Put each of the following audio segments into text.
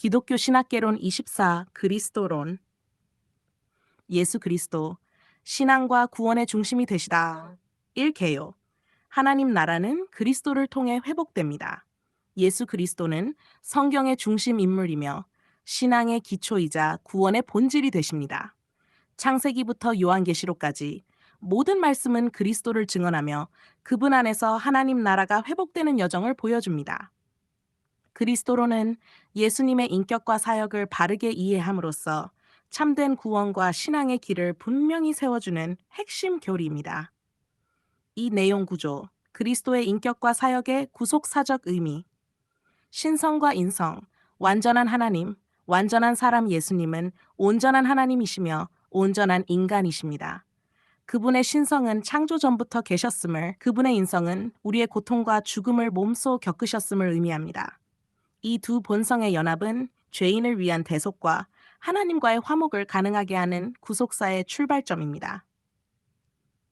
기독교 신학개론 24 그리스도론 예수 그리스도 신앙과 구원의 중심이 되시다. 1개요. 하나님 나라는 그리스도를 통해 회복됩니다. 예수 그리스도는 성경의 중심 인물이며 신앙의 기초이자 구원의 본질이 되십니다. 창세기부터 요한계시록까지 모든 말씀은 그리스도를 증언하며 그분 안에서 하나님 나라가 회복되는 여정을 보여줍니다. 그리스도로는 예수님의 인격과 사역을 바르게 이해함으로써 참된 구원과 신앙의 길을 분명히 세워주는 핵심 교리입니다. 이 내용 구조, 그리스도의 인격과 사역의 구속사적 의미, 신성과 인성, 완전한 하나님, 완전한 사람 예수님은 온전한 하나님이시며 온전한 인간이십니다. 그분의 신성은 창조 전부터 계셨음을, 그분의 인성은 우리의 고통과 죽음을 몸소 겪으셨음을 의미합니다. 이 두 본성의 연합은 죄인을 위한 대속과 하나님과의 화목을 가능하게 하는 구속사의 출발점입니다.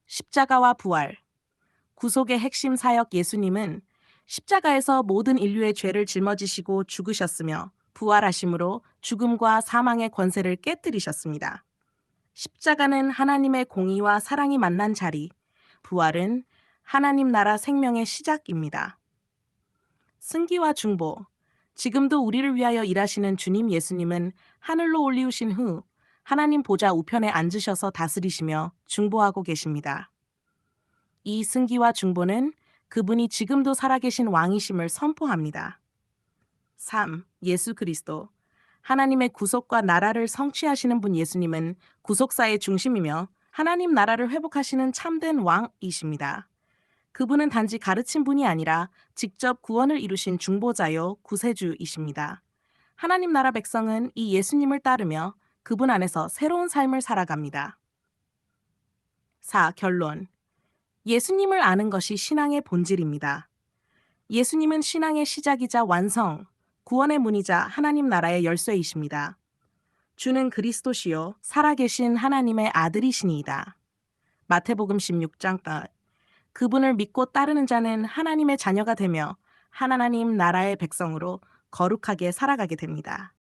십자가와 부활. 구속의 핵심 사역 예수님은 십자가에서 모든 인류의 죄를 짊어지시고 죽으셨으며 부활하심으로 죽음과 사망의 권세를 깨뜨리셨습니다. 십자가는 하나님의 공의와 사랑이 만난 자리, 부활은 하나님 나라 생명의 시작입니다. 승기와 중보. 지금도 우리를 위하여 일하시는 주님 예수님은 하늘로 올리우신 후 하나님 보좌 우편에 앉으셔서 다스리시며 중보하고 계십니다. 이 승기와 중보는 그분이 지금도 살아계신 왕이심을 선포합니다. 3. 예수 그리스도 하나님의 구속과 나라를 성취하시는 분 예수님은 구속사의 중심이며 하나님 나라를 회복하시는 참된 왕이십니다. 그분은 단지 가르친 분이 아니라 직접 구원을 이루신 중보자요 구세주이십니다. 하나님 나라 백성은 이 예수님을 따르며 그분 안에서 새로운 삶을 살아갑니다. 4. 결론. 예수님을 아는 것이 신앙의 본질입니다. 예수님은 신앙의 시작이자 완성, 구원의 문이자 하나님 나라의 열쇠이십니다. 주는 그리스도시요 살아계신 하나님의 아들이시니이다. 마태복음 16장 딸. 그분을 믿고 따르는 자는 하나님의 자녀가 되며 하나님 나라의 백성으로 거룩하게 살아가게 됩니다.